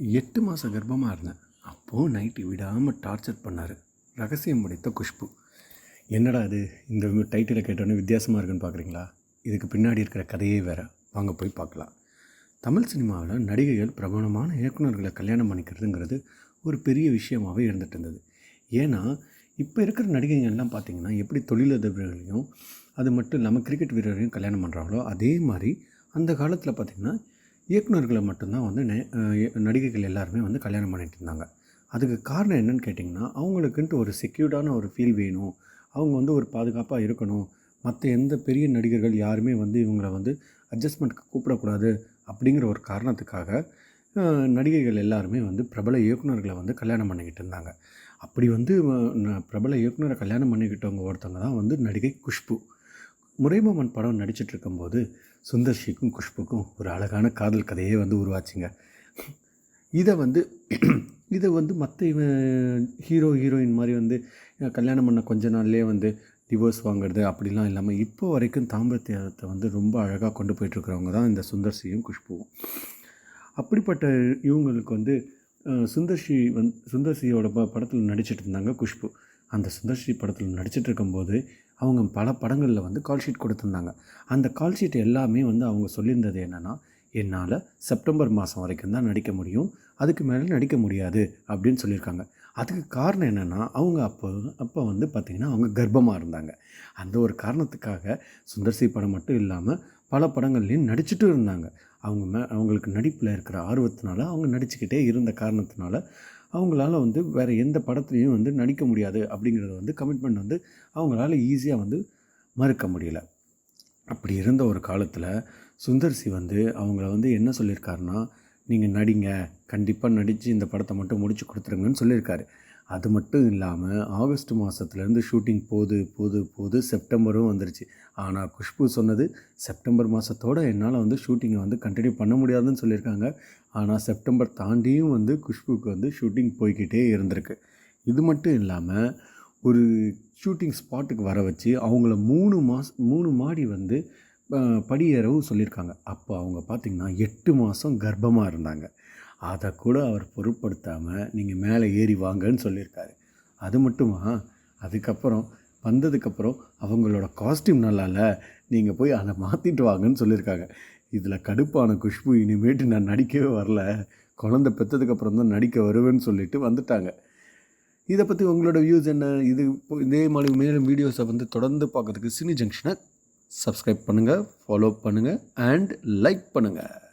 எட்டு மாத கர்ப்பமாக இருந்தேன். அப்போது நைட்டு விடாமல் டார்ச்சர் பண்ணார். ரகசியம் படைத்த குஷ்பு. என்னடா இது? இந்த டைட்டிலை கேட்டோன்னே வித்தியாசமாக இருக்குன்னு பார்க்குறீங்களா இதுக்கு பின்னாடி இருக்கிற கதையே வேறு. வாங்க போய் பார்க்கலாம். தமிழ் சினிமாவில் நடிகைகள் பிரபலமான இயக்குனர்களை கல்யாணம் பண்ணிக்கிறதுங்கிறது ஒரு பெரிய விஷயமாகவே இருந்துகிட்டு இருந்தது. ஏன்னா இப்போ இருக்கிற நடிகைகள்லாம் பார்த்தீங்கன்னா எப்படி தொழிலதிபர்களையும் அது மட்டும் இல்லாமல் கிரிக்கெட் வீரரையும் கல்யாணம் பண்ணுறாங்களோ அதே மாதிரி அந்த காலத்தில் பார்த்திங்கன்னா இயக்குனர்களை மட்டும்தான் வந்து நடிகைகள் எல்லாருமே வந்து கல்யாணம் பண்ணிகிட்டு இருந்தாங்க. அதுக்கு காரணம் என்னன்னு கேட்டிங்கன்னா அவங்களுக்குன்ட்டு ஒரு செக்யூர்டான ஒரு ஃபீல் வேணும். அவங்க வந்து ஒரு பாதுகாப்பாக இருக்கணும். மற்ற எந்த பெரிய நடிகர்கள் யாருமே வந்து இவங்களை வந்து அட்ஜஸ்ட்மெண்ட்க்கு கூப்பிடக்கூடாது அப்படிங்கிற ஒரு காரணத்துக்காக நடிகைகள் எல்லாருமே வந்து பிரபல இயக்குனர்களை வந்து கல்யாணம் பண்ணிக்கிட்டு இருந்தாங்க. அப்படி வந்து பிரபல இயக்குனரை கல்யாணம் பண்ணிக்கிட்டவங்க ஒருத்தவங்க தான் வந்து நடிகை குஷ்பு. முறைமாமன் படம் நடிச்சிட்டு இருக்கும்போது சுந்தர்ஷிக்கும் குஷ்புக்கும் ஒரு அழகான காதல் கதையே வந்து உருவாச்சுங்க. இதை வந்து இதை வந்து மற்ற ஹீரோ ஹீரோயின் மாதிரி வந்து கல்யாணம் பண்ண கொஞ்ச நாள்லேயே வந்து டிவோர்ஸ் வாங்குறது அப்படிலாம் இல்லாமல் இப்போ வரைக்கும் தாம்பத்தியத்தை வந்து ரொம்ப அழகாக கொண்டு போயிட்டுருக்கிறவங்க தான் இந்த சுந்தர்சியும் குஷ்புவும். அப்படிப்பட்ட இவங்களுக்கு வந்து சுந்தர்ஷி வந் சுந்தர்சியோட ப படத்தில் நடிச்சிட்டு இருந்தாங்க குஷ்பு. அந்த சுந்தர்ஷி படத்தில் நடிச்சிட்டு இருக்கும்போது அவங்க பல படங்களில் வந்து கால் ஷீட் கொடுத்துருந்தாங்க. அந்த கால் ஷீட் எல்லாமே வந்து அவங்க சொல்லியிருந்தது என்னென்னா என்னால் செப்டம்பர் மாதம் வரைக்கும் தான் நடிக்க முடியும். அதுக்கு மேலே நடிக்க முடியாது. அப்படின்னு சொல்லியிருக்காங்க. அதுக்கு காரணம் என்னென்னா அவங்க அப்போ அப்போ வந்து பார்த்திங்கன்னா அவங்க கர்ப்பமாக இருந்தாங்க. அந்த ஒரு காரணத்துக்காக சுந்தர்சி படம் மட்டும் இல்லாமல் பல படங்கள்லையும் நடிச்சுட்டும் இருந்தாங்க. அவங்க மே அவங்களுக்கு நடிப்பில் இருக்கிற ஆர்வத்தினால அவங்க நடிச்சுக்கிட்டே இருந்த காரணத்தினால அவங்களால வந்து வேறு எந்த படத்துலையும் வந்து நடிக்க முடியாது அப்படிங்கிறத வந்து கமிட்மெண்ட் வந்து அவங்களால ஈஸியாக வந்து மறுக்க முடியல. அப்படி இருந்த ஒரு காலத்தில் சுந்தர்சி வந்து அவங்கள வந்து என்ன சொல்லியிருக்காருன்னா நீங்கள் நடிங்க. கண்டிப்பாக நடித்து இந்த படத்தை மட்டும் முடிச்சு கொடுத்துருங்கன்னு சொல்லியிருக்காரு. அது மட்டும் இல்லாமல் ஆகஸ்ட் மாதத்துலேருந்து ஷூட்டிங் போது போது போது செப்டம்பரும் வந்துருச்சு. ஆனால் குஷ்பு சொன்னது செப்டம்பர் மாதத்தோட என்னால் வந்து ஷூட்டிங்கை வந்து கண்டினியூ பண்ண முடியாதுன்னு சொல்லியிருக்காங்க. ஆனால் செப்டம்பர் தாண்டியும் வந்து குஷ்புக்கு வந்து ஷூட்டிங் போய்க்கிட்டே இருந்திருக்கு. இது மட்டும் இல்லாமல் ஒரு ஷூட்டிங் ஸ்பாட்டுக்கு வர வச்சு அவங்கள மூணு மாதம் மூணு மாடி வந்து படியேறவும் சொல்லியிருக்காங்க. அப்போ அவங்க பார்த்திங்கன்னா எட்டு மாதம் கர்ப்பமாக இருந்தாங்க. அதை கூட அவர் பொருட்படுத்தாமல் நீங்கள் மேலே ஏறி வாங்கன்னு சொல்லியிருக்காரு. அது மட்டுமா? அதுக்கப்புறம் வந்ததுக்கப்புறம் அவங்களோட காஸ்டியூம் நல்லா இல்லை நீங்கள் போய் அதை மாற்றிட்டு வாங்கன்னு சொல்லியிருக்காங்க. இதில் கடுப்பான குஷ்பு இனிமேட்டு நான் நடிக்கவே வரல. குழந்த பெற்றதுக்கப்புறம் தான் நடிக்க வருவேன்னு சொல்லிட்டு வந்துட்டாங்க. இதை பற்றி உங்களோட வியூஸ் என்ன? இது இப்போ இதே மாதிரி மேலும் வீடியோஸை வந்து தொடர்ந்து பார்க்கறதுக்கு சினி ஜங்ஷனை சப்ஸ்கிரைப் பண்ணுங்கள் ஃபாலோ பண்ணுங்கள் அண்ட் லைக் பண்ணுங்கள்